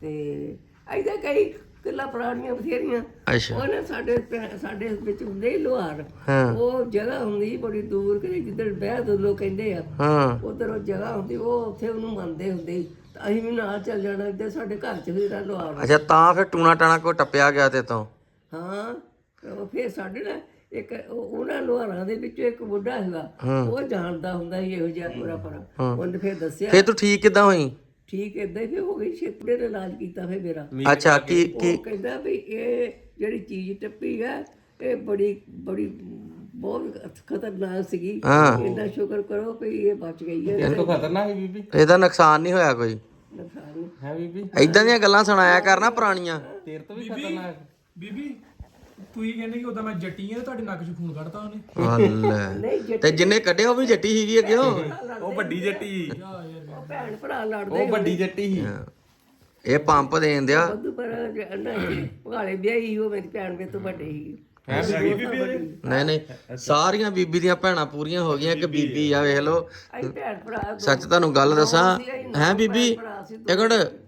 ਤੇ ਐਦਾਂ ਕਈ ਕਿੱਲਾ ਪੁਰਾਣੀਆਂ ਬਥੇਰੀਆਂ। ਅੱਛਾ। ਉਹਨੇ ਸਾਡੇ ਭੈ- ਸਾਡੇ ਵਿੱਚ ਹੁੰਦੇ ਹੀ ਲੋਹਾਰ। ਹਾਂ। ਉਹ ਜਗ੍ਹਾ ਹੁੰਦੀ ਬੜੀ ਦੂਰ ਕਿ ਜਿੱਧਰ ਬਹਿ ਦੋ ਕਹਿੰਦੇ ਆ ਹਾਂ। ਉਧਰ ਉਹ ਜਗ੍ਹਾ ਹੁੰਦੀ ਉਹ ਉੱਥੇ ਉਹਨੂੰ ਮੰਨਦੇ ਹੁੰਦੇ ਸੀ। ਤਾਂ ਅਸੀਂ ਵੀ ਨਾਲ ਚੱਲ ਜਾਣਾ ਇੱਧਰ ਸਾਡੇ ਘਰ 'ਚ ਵੀ ਜਿਹੜਾ ਲੋਹਾਰ ਅੱਛਾ ਤਾਂ ਫਿਰ ਟੂਣਾ ਟਾਣਾ ਕੋ ਟੱਪਿਆ ਗਿਆ ਤੇ ਤੋਂ? ਹਾਂ ਉਹ ਫਿਰ ਸਾਡੇ ਨਾਲ ਇੱਕ ਉਹ- ਉਹਨਾਂ ਲੋਹਾਰਾਂ ਦੇ ਵਿੱਚੋਂ ਇੱਕ ਬੁੱਢਾ ਸੀਗਾ ਉਹ ਜਾਣਦਾ ਹੁੰਦਾ ਸੀ ਇਹੋ ਜਿਹਾ ਪੂਰਾ ਪਰਾ ਉਹਨੇ ਫਿਰ ਦੱਸਿਆ। ਫਿਰ ਤੂੰ ਠੀਕ ਕਿਦਾਂ ਹੋਈ? ਠੀਕ ਏਦਾਂ ਹੀ ਹੋ ਗਈ ਛੇਪੜੇ ਦਾ ਇਲਾਜ ਕੀਤਾ ਫਿਰ ਮੇਰਾ। ਅੱਛਾ ਕੀ ਕੀ ਉਹ ਕਹਿੰਦਾ ਵੀ ਇਹ ਜਿਹੜੀ ਚੀਜ਼ ਟੱਪੀ ਹੈ ਇਹ ਬੜੀ ਬੜੀ ਬਹੁਤ ਖਤਰਨਾਕ ਸੀਗੀ। ਹਾਂ। ਇੰਨਾ ਸ਼ੁਕਰ ਕਰੋ ਕਿ ਇਹ ਬਚ ਗਈ ਹੈ। ਇਹ ਤੋਂ ਖਤਰਨਾਕ ਹੈ ਬੀਬੀ? ਇਹਦਾ ਨੁਕਸਾਨ ਨਹੀਂ ਹੋਇਆ ਕੋਈ। ਨੁਕਸਾਨ ਨਹੀਂ। ਹੈ ਬੀਬੀ? ਐਦਾਂ ਦੀਆਂ ਗੱਲਾਂ ਸੁਣਾਇਆ ਕਰਨਾ ਪੁਰਾਣੀਆਂ। ਤੇਰੇ ਤੋਂ ਵੀ ਖਤਰਨਾਕ ਬੀਬੀ ਤੁਸੀਂ ਕਹਿੰਦੇ ਕਿ ਉਹਦਾ ਮੈਂ ਜੱਟੀ ਆ ਤੇ ਤੁਹਾਡੇ ਨੱਕ 'ਚ ਖੂਨ ਕੱਢਤਾ ਉਹਨੇ। ਹੱਲ ਤੇ ਜਿੰਨੇ ਕੱਢਿਆ ਉਹ ਵੀ ਜੱਟੀ ਸੀਗੀ ਅੱਗੇ ਉਹ? ਵੱਡੀ ਜੱਟੀ ਭੈਣ ਭਰਾ ਲੜਦੇ ਉਹ ਵੱਡੀ ਜੱਟੀ ਸੀ। ਇਹ ਪੰਪ ਦੇਣ ਦਿਆ। ਬੁੱਧ ਪਰ ਭਗਾਲੇ ਵਿਆਹੀ ਉਹ ਮੇਰੀ ਭੈਣ ਮੇਰੇ ਤੋਂ ਵੱਡੇ ਸੀ। ਹੈ ਨਹੀਂ ਨਹੀਂ ਸਾਰੀਆਂ ਬੀਬੀ ਦੀਆਂ ਭੈਣਾਂ ਪੂਰੀਆਂ ਹੋ ਗਈਆਂ ਕਿ ਬੀਬੀ ਆ ਵੇਖ ਲਓ। ਅਸੀਂ ਭੈਣ ਭਰਾ ਸੱਚ ਤੁਹਾਨੂੰ ਗੱਲ ਦੱਸਾਂ। ਹੈ ਬੀਬੀ? ਭਰਾ ਸੀ ਇੱਕ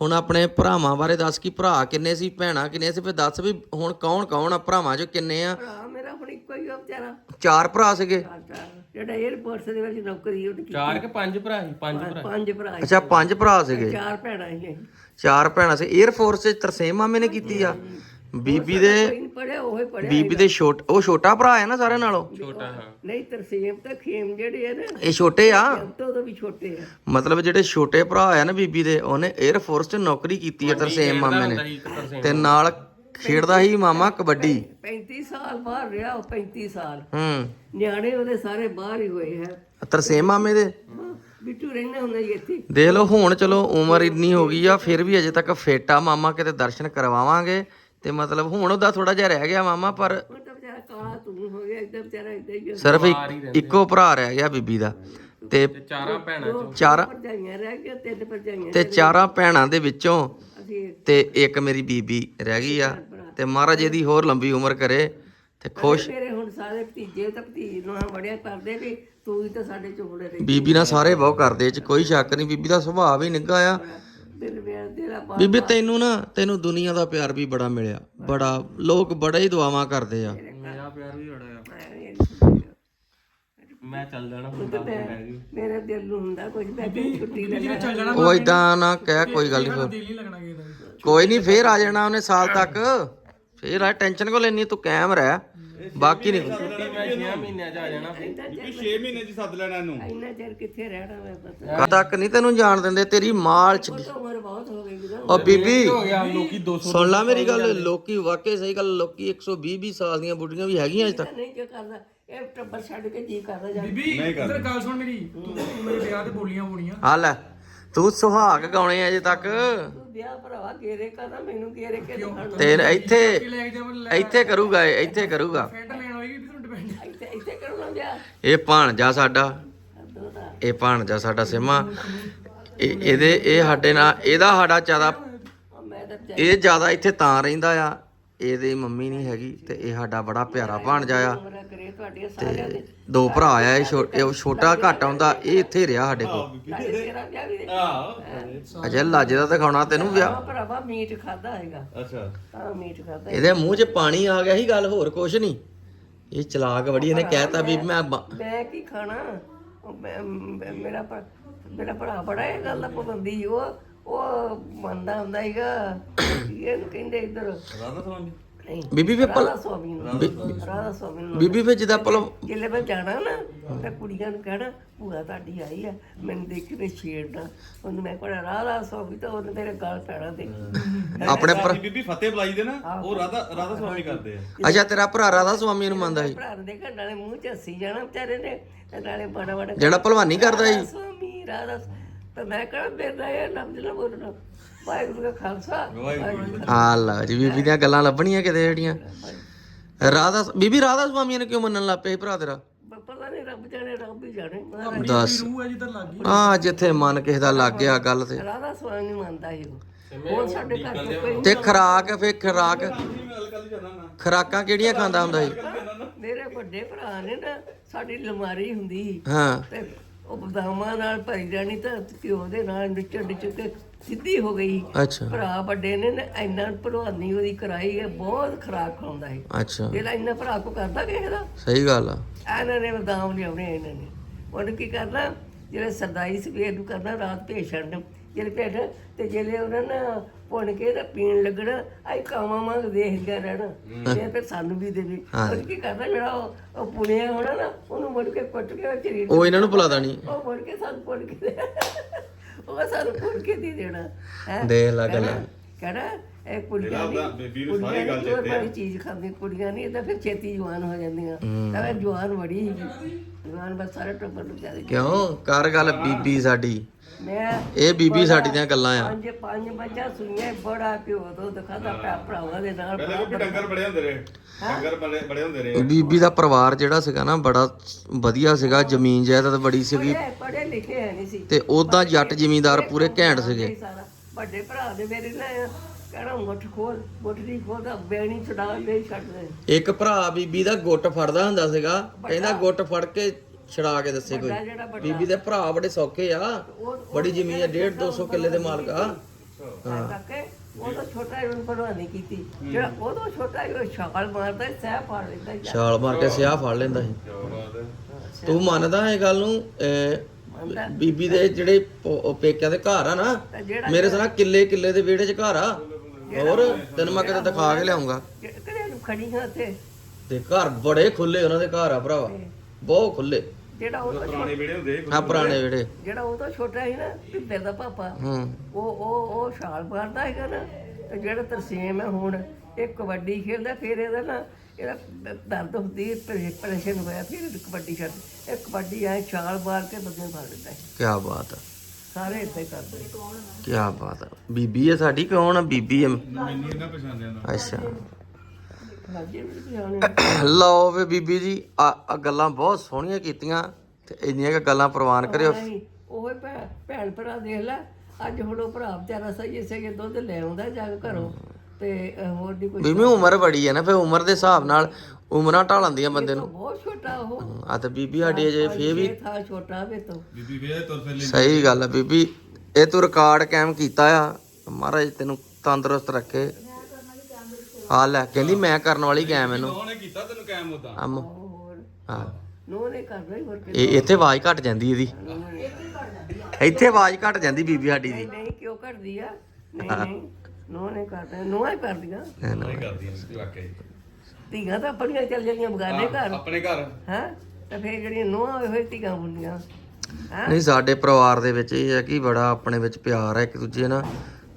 ਹੁਣ ਆਪਣੇ ਭਰਾਵਾਂ ਬਾਰੇ ਦੱਸ ਕਿ ਭਰਾ ਕਿੰਨੇ ਸੀ ਭੈਣਾਂ ਕਿੰਨੇ ਸੀ ਫਿਰ ਦੱਸ ਵੀ ਹੁਣ ਕੌਣ ਕੌਣ ਆ ਭਰਾਵਾਂ ਚੋਂ ਕਿੰਨੇ ਆ? ਭਰਾ ਮੇਰਾ ਹੁਣ ਇੱਕੋ ਹੀ ਆ ਵਿਚਾਰਾ। ਚਾਰ ਭਰਾ ਸੀਗੇ। ਜਿਹੜਾ 에ਅਰ ਦੇ ਵਿੱਚ ਨੌਕਰੀ ਉਹਨੇ ਕੀਤੀ। ਚਾਰ ਕਿ ਪੰਜ ਭਰਾ ਸੀ? ਪੰਜ ਭਰਾ ਪੰਜ ਭਰਾ ਸੀ। ਅੱਛਾ ਪੰਜ ਭਰਾ ਸੀਗੇ? ਚਾਰ ਭੈਣਾਂ ਸੀ। ਅਸੀਂ। ਚਾਰ ਭੈਣਾਂ ਸੀ। 에ਅਰ ਫੋਰਸ ਤਰਸੇਮ ਮਾਮੇ ਨੇ ਕੀਤੀ ਆ। ਬੀਬੀ ਦੇ ਬੀਬੀ ਦੇ ਛੋਟ ਉਹ ਛੋਟਾ ਭਰਾ ਹੈ ਨਾ ਸਾਰਿਆਂ ਨਾਲੋਂ? ਛੋਟਾ ਹਾਂ। ਨਹੀਂ ਤਰਸੇਮ ਤਾਂ ਖੇਮ ਜਿਹੜੇ ਆ ਨਾ ਇਹ ਛੋਟੇ ਆ? ਤੋਂ ਉਹਦੇ ਵੀ ਛੋਟੇ ਆ। ਮਤਲਬ ਜਿਹੜੇ ਛੋਟੇ ਭਰਾ ਆ ਨਾ ਬੀਬੀ ਦੇ ਉਹਨੇ 에ਅਰ ਫੋਰਸ 'ਚ ਨੌਕਰੀ ਕੀਤੀ ਆ ਤਰਸੇਮ ਮਾਮੇ ਨੇ। ਤੇ ਨਾਲ ਖੇਡਦਾ ਸੀ ਮਾਮਾ ਕਬੱਡੀ। 35 ਸਾਲ ਬਾਹਰ ਰਿਹਾ ਉਹ 35 ਸਾਲ। ਹੂੰ। ਨਿਆਣੇ ਉਹਦੇ ਸਾਰੇ ਬਾਹਰ ਹੀ ਹੋਏ ਹੈ। ਤਰਸੇਮ ਮਾਮੇ ਦੇ? ਬਿੱਟੂ ਰਹਿੰਦਾ ਹੁੰਦਾ ਜੀ ਇੱਥੇ। ਦੇਖ ਲਓ ਹੁਣ ਚਲੋ ਉਮਰ ਇੰਨੀ ਹੋ ਗਈ ਆ ਫਿਰ ਵੀ ਅਜੇ ਤੱਕ ਫਿੱਟ ਆ ਮਾਮਾ ਕਿਤੇ ਦਰਸ਼ਨ ਕਰਵਾਵਾਂਗੇ। ਤੇ ਮਤਲਬ ਹੁਣ ਉਹਦਾ ਥੋੜਾ ਜਿਹਾ ਰਹਿ ਗਿਆ ਮਾਮਾ ਪਰ ਉਹ ਤਾਂ ਵਿਚਾਰਾ ਕਾਲਾ ਤੂੰ ਹੋ ਗਿਆ ਇੱਧਰ ਵਿਚਾਰਾ ਇੱਦਾਂ ਹੀ ਆ। ਸਿਰਫ ਇੱਕ- ਇੱਕੋ ਭਰਾ ਰਹਿ ਗਿਆ ਬੀਬੀ ਦਾ। ਤੇ ਚਾਰਾਂ ਭੈਣਾਂ ਚੋਂ। ਚਾਰਾਂ ਭਰਜਾਈਆਂ ਰਹਿ ਗਈਆਂ ਤਿੰਨ ਭਰਜਾਈਆਂ ਤੇ ਚਾਰਾਂ ਭੈਣਾਂ ਦੇ ਵਿੱਚੋਂ ਤੇ ਇੱਕ ਮੇਰੀ ਬੀਬੀ ਰਹਿ ਗਈ ਆ ਤੇ ਮਹਾਰਾਜ ਇਹਦੀ ਹੋਰ ਲੰਬੀ ਉਮਰ ਕਰੇ ਤੇ ਖੁਸ਼। ਮੇਰੇ ਹੁਣ ਸਾਰੇ ਭਤੀਜੇ ਤਾਂ ਭਤੀਜ ਨੂੰ ਬੜਿਆ ਕਰਦੇ ਵੀ ਤੂੰ ਹੀ ਤਾਂ ਸਾਡੇ ਚੋਲੇ ਰਹੀ ਬੀਬੀ ਨਾਲ ਸਾਰੇ ਬਹੁ ਕਰਦੇ ਚ ਕੋਈ ਸ਼ੱਕ ਨਹੀਂ ਬੀਬੀ ਦਾ ਸੁਭਾਅ ਵੀ ਨਿੱਘਾ ਆ। ਬੀਬੀ ਤੈਨੂੰ ਨਾ ਤੈਨੂੰ ਦੁਨੀਆ ਦਾ ਪਿਆਰ ਵੀ ਬੜਾ ਮਿਲਿਆ। ਬੜਾ ਲੋਕ ਬੜਾ ਹੀ ਦੁਆਵਾਂ ਕਰਦੇ ਆ। ਮੇਰਾ ਪਿਆਰ ਵੀ ਬੜਾ ਆ। ਮੈਂ ਚੱਲ ਜਾਣਾ ਮੇਰੇ ਦਿਲ ਨੂੰ ਹੁੰਦਾ ਕੁਝ ਮੈਂ ਕਿਹਾ ਛੁੱਟੀ ਲੈ ਲੈ ਚੱਲ ਜਾਣਾ ਉਹ ਇਦਾਂ ਨਾ ਕਹਿ ਕੋਈ ਗੱਲ ਨਹੀਂ ਦਿਲ ਨਹੀਂ ਲੱਗਣਾ ਕਿਸੇ ਦਾ ਵੀ। ਕੋਈ ਨਹੀਂ ਫੇਰ ਆ ਜਾਣਾ ਉਹਨੇ ਸਾਲ ਤੱਕ। ਫੇਰ ਆ ਟੈਨਸ਼ਨ ਕੋ ਲੈਣੀ ਤੂੰ ਕਾਇਮ ਰਹਿ। ਬਾਕੀ ਨਹੀਂ ਛੁੱਟੀ ਮੈਂ 6 ਮਹੀਨਿਆਂ ਚ ਆ ਜਾਣਾ। ਫਿਰ ਬੀਬੀ 6 ਮਹੀਨੇ ਚ ਸੱਦ ਲੈਣਾ ਇਹਨੂੰ। ਇੰਨਾ ਚਿਰ ਕਿੱਥੇ ਰਹਿਣਾ ਮੈਂ ਪਤਾ। ਕਦ ਤੱਕ ਨਹੀਂ ਤੈਨੂੰ ਜਾਣ ਦਿੰਦੇ ਤੇਰੀ ਮਾਲ ਚ ਉਹ ਉਮਰ ਬਹੁਤ ਹੋ ਗਈ ਓ ਬੀਬੀ ਹੋ ਗਿਆ ਲੋਕੀ 200 ਸੁਣ ਲੈ ਮੇਰੀ ਗੱਲ ਲੋਕੀ ਵਾਕਈ ਸਹੀ ਗੱਲ ਲੋਕੀ 120 20 ਸਾਲ ਦੀਆਂ ਬੁੱਢੀਆਂ ਵੀ ਹੈਗੀਆਂ ਅਜੇ ਤੱਕ। ਨਹੀਂ ਜੇ ਕਰਦਾ? ਇਹ ਟੱਬਰ ਛੱਡ ਕੇ ਜੀ ਕਰਦਾ ਜਾ ਬੀਬੀ ਇਧਰ ਗੱਲ ਸੁਣ ਮੇਰੀ। ਤੂੰ ਮੇਰੇ ਵਿਆਹ ਤੇ ਬੋਲੀਆਂ ਹੋਣੀਆਂ। ਆ ਲੈ ਤੂੰ ਸੁਹਾਗ ਗਾਉਣੇ ਅਜੇ ਤੱਕ। ਵਿਆਹ ਭਰਾਵਾ ਗੇਰੇ ਕਰਦਾ ਮੈਨੂੰ ਗੇਰੇ ਕੇ ਦਿਖਾਣਾ ਤੇ ਇੱਥੇ ਇੱਥੇ ਕਰੂਗਾ ਇਹ, ਇੱਥੇ ਕਰੂਗਾ। ਫੈਂਟ ਲੈਣ ਹੋਏਗੀ ਵੀ ਤੁਹਾਨੂੰ ਡਿਪੈਂਡ ਇੱਥੇ ਇੱਥੇ ਕਰਨਾ ਵਿਆਹ? ਇਹ ਭਾਣਜਾ ਸਾਡਾ। ਦੋ ਦਾ ਇਹ ਭਾਣਜਾ ਸਾਡਾ ਸਿਮਾ। ਇਹ ਇਹਦੇ ਇਹ ਸਾਡੇ ਨਾਲ ਇਹਦਾ ਸਾਡਾ ਜ਼ਿਆਦਾ ਉਹ ਮੈਂ ਤਾਂ ਵਿਚਾਰੀ ਇਹ ਜ਼ਿਆਦਾ ਇੱਥੇ ਤਾਂ ਰਹਿੰਦਾ ਆ। ਇਹਦੀ ਮੰਮੀ ਨਹੀਂ ਹੈਗੀ ਤੇ ਇਹ ਸਾਡਾ ਬੜਾ ਪਿਆਰਾ ਭਾਣਜਾ ਆ। ਸਾਰਿਆਂ ਦੇ। ਭਰਾ ਆ ਇਹ ਛੋਟੇ ਉਹ ਛੋਟਾ ਘੱਟ ਆਉਂਦਾ ਇਹ ਇੱਥੇ ਰਿਹਾ ਸਾਡੇ ਕੋਲ। ਤੇਰਾ ਵਿਆਹ ਵੀ। ਆਹ ਅਜੇ ਲੱਜ ਦਾ ਦਿਖਾਉਣਾ ਤੈਨੂੰ ਵਿਆਹ ਭਰਾਵਾ ਮੀਟ ਖਾਦਾ ਹੈਗਾ। ਅੱਛਾ। ਹਾਂ ਮੀਟ ਖਾਦਾ ਇਹਦੇ ਮੂੰਹ 'ਚ ਪਾਣੀ ਆ ਗਿਆ ਸੀ ਗੱਲ ਹੋਰ ਕੁਛ ਨਹੀਂ। ਇਹ ਚਲਾਕ ਬੜੀ ਇਹਨੇ ਕਹਿਤਾ ਵੀ ਮੈਂ ਬ- ਮੈਂ ਕੀ ਖਾਣਾ? ਉਹ ਮੈਂ- ਮੈਂ- ਮੇਰਾ ਭਰਾ ਮੇਰਾ ਭਰਾ ਬੜਾ ਇਹ ਗੱਲ ਦਾ ਪਾਬੰਦੀ ਉਹ ਉਹ ਮੰਨਦਾ ਹੁੰਦਾ ਹੈਗਾ ਇਹਨੂੰ ਕਹਿੰਦੇ ਇੱਧਰ। ਰਾਧਾ ਸਵਾਮੀ ਨਹੀਂ ਬੀਬੀ ਫਿਰ ਪਲ ਰਾਧਾ ਨੂੰ। ਰਾਧਾ ਨੂੰ ਬੀਬੀ ਫਿਰ ਜਿੱਦਾਂ ਪਲ ਜਿੱਲੇ ਮੈਂ ਜਾਣਾ ਨਾ ਤੇ ਕੁੜੀਆਂ ਨੂੰ ਕਹਿਣਾ ਭੂਆ ਤੁਹਾਡੀ ਆਈ ਆ ਮੈਨੂੰ ਦੇਖ ਕੇ ਛੇੜਨਾ ਉਹਨੂੰ ਮੈਂ ਕੋਲ ਰਾਧਾ ਸਵਾਮੀ ਤਾਂ ਉਹਨੇ ਮੇਰੇ ਗਲ ਪੈਣਾ ਦੇ ਆਪਣੇ ਭਰਾ ਸਾਡੀ ਬੀਬੀ ਫਤਿਹ ਬੁਲਾਈ ਦੇ ਨਾ ਉਹ ਰਾਧਾ ਰਾਧਾ ਸਵਾਮੀ ਕਰਦੇ ਆ। ਅੱਛਾ ਤੇਰਾ ਭਰਾ ਰਾਧਾ ਸੁਆਮੀ ਨੂੰ ਮੰਨਦਾ ਸੀ। ਭਰਾ ਨੂੰ ਦੇਖਣ ਨਾਲੇ ਮੂੰਹ ਚ ਹੱਸੀ ਜਾਣਾ ਵਿਚਾਰੇ ਨੇ ਤੇ ਨਾਲੇ ਬੜਾ ਬੜਾ ਜਿਹੜਾ ਭਲਵਾਨੀ ਕਰਦਾ ਸੀ। ਸਵਾਮੀ ਰਾਧਾ ਤਾਂ ਮੈਂ ਕਹਾਂ ਮੇਰਾ ਇਹ ਲਫ਼ਜ਼ ਨਾ ਬੋਲਣਾ। ਵਾਹਿਗੁਰੂ ਦਾ ਖਾਲਸਾ। ਵਾਹਿਗੁਰੂ ਆ ਲਾ ਜੀ ਬੀਬੀ ਦੀਆਂ ਗੱਲਾਂ ਲੱਭਣੀਆਂ ਕਿਤੇ ਜਿਹੜੀਆਂ। ਰਾਧਾ ਬੀਬੀ ਰਾਧਾ ਸੁਆਮੀ ਨੂੰ ਕਿਉਂ ਮੰਨਣ ਲੱਗ ਭਰਾ ਤੇਰਾ। ਪਤਾ ਨਹੀਂ ਰੱਬ ਜਾਣੇ ਰੱਬ ਹੀ ਜਾਣੇ। ਮਹਾਰਾਜ ਦੱਸ। ਰੂਹ ਹੈ ਜਿੱਧਰ ਲੱਗ ਗਈ। ਆ ਜਿੱਥੇ ਮਨ ਕਿਸੇ ਦਾ ਲੱਗ ਗਿਆ ਗੱਲ ਤੇ। ਰਾਧਾ ਸਵਾਮੀ ਨੂੰ ਮੰਨਦਾ ਸੀ ਉਹ ਉਹ ਸਾਡੇ ਘਰ ਤੋਂ ਕੋਈ ਤੇ ਖਰਾਕ ਫੇ ਖਰਾਕ। ਖਰਾਕਾਂ ਕਿਹੜੀਆਂ ਖਾਂਦਾ ਹੁੰਦਾ ਸੀ? ਮੇਰੇ ਵੱਡੇ ਭਰਾ ਨੇ ਨਾ ਸਾਡੀ ਲਮਾਰੀ ਹੁੰਦੀ ਹਾਂ। ਤੇ ਉਹ ਬਦਾਮਾਂ ਨਾਲ ਭਰੀ ਜਾਣੀ ਤਾਂ ਘਿਓ ਦੇ ਨਾਲ ਨਿਚੜ ਕੇ ਸਿੱਧੀ ਹੋ ਗਈ। ਅੱਛਾ। ਭਰਾ ਵੱਡੇ ਨੇ ਨਾ ਇੰਨਾ ਭਲਵਾਨੀ ਉਹਦੀ ਕਰਾਈ ਹੈ ਬਹੁਤ ਖਰਾਕ ਖਾਂਦਾ ਹੈ। ਅੱਛਾ। ਜਿਹੜਾ ਇੰਨਾ ਭਰਾ ਕੋ ਕਰਦਾ ਕਿਸੇ ਦਾ? ਸਹੀ ਗੱਲ ਆ। ਇਹਨਾਂ ਨੇ ਬਦਾਮ ਲਿਆਉਣੇ ਇਹਨਾਂ ਨੇ। ਉਹਨੇ ਕੀ ਕਰਨਾ? ਜਿਹੜੇ ਸਰਦਾਈ ਸਵੇਰ ਨੂੰ ਕਰਨਾ ਰਾਤ ਛੱਡਣ। ਜਿਹੜੇ ਭੇਜ ਤੇ ਜਿਹੜੇ ਉਹਨਾਂ ਨੇ ਪੁਣ ਕੇ ਤਾਂ ਪੀਣ ਲੱਗਣਾ ਆਈ ਕਾਵਾਂ ਵਾਂਗ ਦੇਖ ਗਿਆ ਰਹਿਣਾ। ਤੇ ਫਿਰ ਸਾਨੂੰ ਵੀ ਦੇਵੇ। ਉਹ ਕੀ ਕਰਦਾ ਜਿਹੜਾ ਉਹ- ਉਹ ਪੁਣਿਆ ਹੋਣਾ ਨਾ ਉਹਨੂੰ ਮੁੜ ਕੇ ਕੁੱਟ ਕੇ ਉਹ ਚਰੀਰ ਉਹ ਇਹਨਾਂ ਨੂੰ ਭੁਲਾਦਾ ਨਹੀਂ ਉਹ ਮੁੜ ਕੇ ਸਾਨੂੰ ਪੁਣ ਕੇ ਦੇ। ਉਹ ਸਾਨੂੰ ਪੁਣ ਕੇ ਦੇ ਦੇਣਾ। ਹੈ? ਦੇਖ ਲੈ ਕਹਿੰਦਾ ਇਹ ਕੁੜੀਆਂ ਨਹੀਂ ਬੀਬੀ ਨੂੰ ਸਾਰੀ ਕੁੜੀਆਂ ਗੱਲ ਚੇਤੇ ਆ। ਬੜੀ ਚੀਜ਼ ਖਾਂਦੀਆਂ ਕੁੜੀਆਂ ਨਹੀਂ ਤਾਂ ਫਿਰ ਛੇਤੀ ਜਵਾਨ ਹੋ ਜਾਂਦੀਆਂ। ਤਾਂ ਜਵਾਨ ਬੜੀ ਸੀਗੀ। ਜਵਾਨ ਬਸ ਸਾਰੇ ਟੱਬਰ ਨੂੰ ਚਾਹਦੇ ਕਿਉਂ? ਕਰ ਗੱਲ ਬੀਬੀ ਸਾਡੀ। ਮੈਂ ਇਹ ਬੀਬੀ ਸਾਡੀ ਦੀਆਂ ਗੱਲਾਂ ਆ। ਪੰਜ ਪੰਜ ਬੱਚਾ ਸੁਣਿਆ ਬੜਾ ਪਿਓ ਤੋਂ ਦਿਖਾਦਾ ਭਰਾ ਭਰਾਵਾਂ ਦੇ ਨਾਲ ਪਹਿਲੇ ਵੀ ਡੰਗਰ ਬੜੇ ਹੁੰਦੇ ਰਹੇ। ਡੰਗਰ ਬੜੇ ਬੜੇ ਹੁੰਦੇ ਰਹੇ। ਬੀਬੀ ਦਾ ਪਰਿਵਾਰ ਜਿਹੜਾ ਸੀਗਾ ਨਾ ਬੜਾ ਵਧੀਆ ਸੀਗਾ ਜ਼ਮੀਨ ਜਾਇਦਾਦ ਬੜੀ ਸੀਗੀ। ਪੜ੍ਹੇ ਪੜ੍ਹੇ ਲਿਖੇ ਹੈ ਨਹੀਂ ਸੀ। ਤੇ ਉਦਾਂ ਜੱਟ ਜ਼ਿਮੀਂਦਾਰ ਪੂਰੇ ਘੈਂਟ ਸੀਗੇ। ਸਾਰਾ। ਵੱਡੇ ਭਰਾ ਦੇ ਮੇਰੇ ਨਾਲ ਕਹਿਣਾ ਮੁੱਠ ਖੋਲ ਮੁੱਠ ਨਹੀਂ ਖੋਲਦਾ ਬੈਣੀ ਛਡਾ ਨਹੀਂ ਛੱਡਦੇ ਇੱਕ ਭਰਾ ਬੀਬੀ ਦਾ ਗੁੱਟ ਫੜਦਾ ਹੁੰਦਾ ਸੀਗਾ ਕਹਿੰਦਾ ਗੁੱਟ ਫੜ ਕੇ ਛੜਾ ਕੇ ਦੱਸੇ ਕੋਈ। ਵੱਡਾ ਜਿਹੜਾ ਵੱਡਾ। ਬੀਬੀ ਦੇ ਭਰਾ ਬੜੇ ਸੌਖੇ ਆ ਬੜੀ ਜ਼ਮੀਨ ਆ 1.5 200 ਕਿੱਲੇ ਦੇ ਮਾਲਕ ਆ। ਕਰਕੇ ਉਹ ਤਾਂ ਛੋਟਾ ਹੀ ਉਹਨੂੰ ਪਰਵਾਨੀ ਕੀਤੀ। ਜਿਹੜਾ ਉਹ ਤੋਂ ਛੋਟਾ ਹੀ ਉਹ ਛਾਲ ਮਾਰਦਾ ਸੀ, ਸਹਿ ਫਾੜ ਲੈਂਦਾ ਸੀ। ਛਾਲ ਮਾਰ ਕੇ ਸਿਆਹ ਫੜ ਲੈਂਦਾ ਸੀ। ਤੂੰ ਮੰਨਦਾ ਇਹ ਗੱਲ ਨੂੰ? ਅਹ, ਬੀਬੀ ਦੇ ਜਿਹੜੇ ਪ- ਉਹ ਪੇਕਿਆਂ ਦੇ ਘਰ ਆ ਨਾ ਤਾਂ ਜਿਹੜਾ ਮੇਰੇ ਸਾਰਾ ਕਿੱਲੇ ਕਿੱਲੇ ਦੇ ਵਿਹੜੇ 'ਚ ਘਰ ਆ। ਹੋਰ ਤੈਨੂੰ ਮੈਂ ਕਿਤੇ ਦਿਖਾ ਕੇ ਲਿਆਉਂਗਾ। ਕਿਹੜੇ ਨੂੰ ਖੜੀ ਹਾਂ ਤੇ ਤੇ ਘਰ ਬੜੇ ਖੁੱਲੇ ਉਹਨਾਂ ਦੇ ਘਰ ਆ ਭਰਾਵਾ। ਬਹੁਤ ਖੁੱਲੇ। ਜਿਹੜਾ ਉਹ ਤੋਂ ਪੁਰਾਣੇ ਵਿੜੇ ਹੁੰਦੇ ਆ ਪੁਰਾਣੇ ਵਿਹੜੇ। ਜਿਹੜਾ ਉਹ ਤੋਂ ਛੋਟਾ ਸੀ ਨਾ ਪਿੱਪੇ ਦਾ ਪਾਪਾ। ਹੂੰ। ਉਹ ਉਹ ਉਹ ਛਾਲ ਮਾਰਦਾ ਹੈਗਾ ਨਾ ਤੇ ਜਿਹੜਾ ਤਰਸੇਮ ਹੈ ਹੁਣ ਇਹ ਕਬੱਡੀ ਖੇਡਦਾ ਫਿਰ ਇਹਦਾ ਨਾ ਇਹਦਾ ਦਰਦ ਹੁੰਦੀ ਪ੍ਰੈਸ਼ਨ ਹੋਇਆ ਫਿਰ ਕਬੱਡੀ ਛੱਡ ਇਹ ਕਬੱਡੀ ਐ ਛਾਲ ਮਾਰ ਕੇ ਬੰਦੇ ਮਾਰ ਦਿੰਦਾ ਹੈ ਕੀ ਬਾਤ ਆ। ਸਾਰੇ ਇੱਥੇ ਕਰਦੇ। ਕੀ ਬਾਤ ਆ। ਬੀਬੀ ਹੈ ਸਾਡੀ ਕੌਣ ਆ? ਬੀਬੀ ਹੈ ਮੈਨੂੰ ਇਹਨਾਂ ਪਛਾਣਿਆ ਨਾ। ਅੱਛਾ। ਰਾਜੇ ਵੀ ਜਾਣੇ। ਲਓ ਵੇ ਬੀਬੀ ਜੀ ਆ ਆ ਗੱਲਾਂ ਬਹੁਤ ਸੋਹਣੀਆਂ ਕੀਤੀਆਂ ਤੇ ਇੰਨੀਆਂ ਕੁ ਗੱਲਾਂ ਪ੍ਰਵਾਨ ਕਰਿਓ। ਨਹੀਂ ਉਹ ਭੈਣ ਭੈਣ ਭਰਾ ਦੇਖ ਲੈ ਅੱਜ ਹੁਣ ਉਹ ਭਰਾ ਵਿਚਾਰਾ ਸਹੀ ਸਹੀ ਦੁੱਧ ਲੈ ਆਉਂਦਾ ਜਾ ਕੇ ਘਰੋਂ। ਤੇ ਅਹ, ਹੋਰ ਨਹੀਂ ਕੋਈ ਬੀਬੀ ਉਮਰ ਬੜੀ ਹੈ ਨਾ ਫੇ ਉਮਰ ਦੇ ਹਿਸਾਬ ਨਾਲ ਉਮਰਾਂ ਢਾਲਂਦੀਆਂ ਬੰਦੇ ਨੂੰ। ਬਹੁਤ ਛੋਟਾ ਉਹ। ਆ ਤੇ ਬੀਬੀ ਸਾਡੀ ਅਜੇ ਫੇ ਵੀ ਇਹ ਥਾ ਛੋਟਾ ਵੇ ਤੋਂ। ਬੀਬੀ ਵੇ ਤੁਰ ਫਿਰ ਲਈ ਸਹੀ ਗੱਲ ਆ ਬੀਬੀ ਇਹ ਤੂੰ ਰਿਕਾਰਡ ਕਾਇਮ ਕੀਤਾ ਆ। ਮਹਾਰਾਜ ਤੈਨੂੰ ਤੰਦਰੁਸਤ ਰੱਖੇ। ਆ ਲੈ ਕਹਿੰਦੀ ਮੈਂ ਕਰਨ ਵਾਲੀ ਕਾਇਮ ਇਹਨੂੰ। ਉਹਨੇ ਕੀਤਾ ਤੈਨੂੰ ਕਾਇਮ ਉਦਾਂ। ਅਮ ਹੋਰ। ਹਾਂ। ਨੋ ਨੇ ਕਰਨਾ ਹੀ ਹੋਰ ਕਿ ਇਹ ਇੱਥੇ ਆਵਾਜ਼ ਘਟ ਜਾਂਦੀ ਇਹਦੀ। ਇੱਥੇ ਆਵਾਜ਼ ਘਟ ਜਾਂਦੀ ਬੀਬੀ ਸਾਡੀ ਦੀ। ਨਹੀਂ ਕਿਉਂ ਕਰਦੀ ਆ? ਨਹੀਂ ਨਹੀਂ। ਨੋਹ ਨੇ ਕਰਦੇ ਨੋਹਾਂ ਹੀ ਕਰਦੀਆਂ। ਨਹੀਂ ਕਰਦੀਆਂ ਵਾਕਈ ਧੀਆਂ ਤਾਂ ਆਪਣੀਆਂ ਚੱਲ ਜਾਂਦੀਆਂ ਬਗਾਨੇ ਘਰ। ਆਪਣੇ ਘਰ। ਹੈ? ਤੇ ਫਿਰ ਜਿਹੜੀਆਂ ਨੋਹਾਂ ਹੋਏ ਹੋਏ ਧੀਆਂ ਹੁੰਦੀਆਂ। ਹੈ? ਨਹੀਂ ਸਾਡੇ ਪਰਿਵਾਰ ਦੇ ਵਿੱਚ ਇਹ ਹੈ ਕਿ ਬੜਾ ਆਪਣੇ ਵਿੱਚ ਪਿਆਰ ਹੈ ਇੱਕ ਦੂਜੇ ਨਾਲ।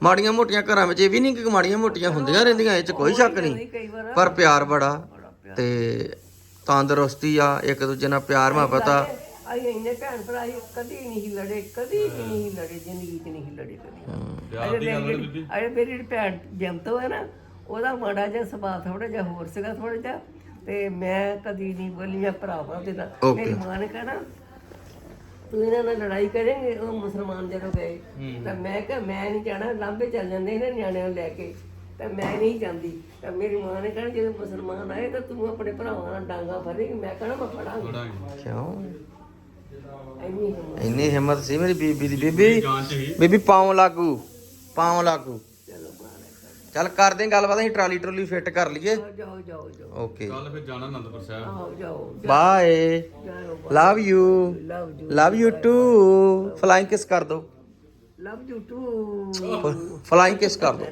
ਮਾੜੀਆਂ ਮੋਟੀਆਂ ਘਰਾਂ ਵਿੱਚ ਇਹ ਵੀ ਨਹੀਂ ਕਿ ਮਾੜੀਆਂ ਮੋਟੀਆਂ ਹੁੰਦੀਆਂ ਰਹਿੰਦੀਆਂ ਇਹ 'ਚ ਕੋਈ ਸ਼ੱਕ ਨਹੀਂ। ਕਈ ਵਾਰ। ਪਰ ਪਿਆਰ ਬੜਾ ਤੇ ਤੰਦਰੁਸਤੀ ਆ ਇੱਕ ਦੂਜੇ ਨਾਲ ਪਿਆਰ ਮੁਹੱਬਤ ਆ। ਅਸੀਂ ਇੰਨੇ ਭੈਣ ਭਰਾ ਸੀ, ਕਦੀ ਨਹੀਂ ਸੀ ਲੜੇ ਕਦੀ ਵੀ ਨਹੀਂ ਸੀ ਲੜੇ ਜ਼ਿੰਦਗੀ 'ਚ ਨਹੀਂ ਸੀ ਲੜੇ ਕਦੀ। ਅਰੇ ਮੇਰੀ ਅਰੇ ਮੇਰੀ ਜਿਹੜੀ ਭੈਣ ਜੰਤੋ ਹੈ ਨਾ ਉਹਦਾ ਮਾੜਾ ਜਿਹਾ ਸੁਭਾਅ ਥੋੜਾ ਜਿਹਾ ਹੋਰ ਸੀਗਾ ਥੋੜਾ ਜਿਹਾ ਤੇ ਮੈਂ ਕਦੀ ਨਹੀਂ ਬੋਲੀ ਮੈਂ ਭਰਾਵਾਂ ਦੇ ਨਾਲ. ਮੇਰੀ ਮਾਂ ਨੇ ਕਹਿਣਾ ਤੂੰ ਇਹਨਾਂ ਨਾਲ ਲੜਾਈ ਕਰੇਂਗੇ ਉਹ ਮੁਸਲਮਾਨ ਜਦੋਂ ਗਏ ਤਾਂ ਮੈਂ ਕਿਹਾ ਮੈਂ ਨਹੀਂ ਜਾਣਾ ਲਾਂਬੇ ਚੱਲ ਜਾਂਦੇ ਨੇ ਨਿਆਣਿਆਂ ਨੂੰ ਲੈ ਕੇ ਤਾਂ ਮੈਂ ਨਹੀਂ ਜਾਂਦੀ। ਤਾਂ ਮੇਰੀ ਮਾਂ ਨੇ ਕਹਿਣਾ ਜਦੋਂ ਮੁਸਲਮਾਨ ਆਏ ਤਾਂ ਤੂੰ ਆਪਣੇ ਭਰਾਵਾਂ ਨਾਲ ਡਾਂਗਾ ਫੜੇਂਗੀ ਮੈਂ ਕਹਿਣਾ ਮੈਂ ਫੜਾਂਗੀ। ਕਿਉਂ? ਇੰਨੀ ਹਿੰਮਤ ਸੀ ਮੇਰੀ ਬੀਬੀ ਦੀ। ਬੀਬੀ ਬੀਬੀ ਪਾਉ ਲਾਗੂ ਪਾਉ ਲਾਗੂ। ਚੱਲ ਕਰਦੇ ਆਂ ਗੱਲਬਾਤ ਅਸੀਂ ਟਰਾਲੀ ਟਰੋਲੀ ਫਿੱਟ ਕਰ ਲਈਏ। ਜਾਓ ਜਾਓ ਜਾਓ ਓਕੇ। ਕੱਲ ਫਿਰ ਜਾਣਾ ਆਨੰਦਪੁਰ ਸਾਹਿਬ। ਆਓ ਜਾਓ bye love you love you love you too flying kiss ਕਰ ਦੋ। ਲਵ ਯੂ ਟੂ ਫਲਾਈਂਗ ਕਿਸ ਕਰ ਦੋ।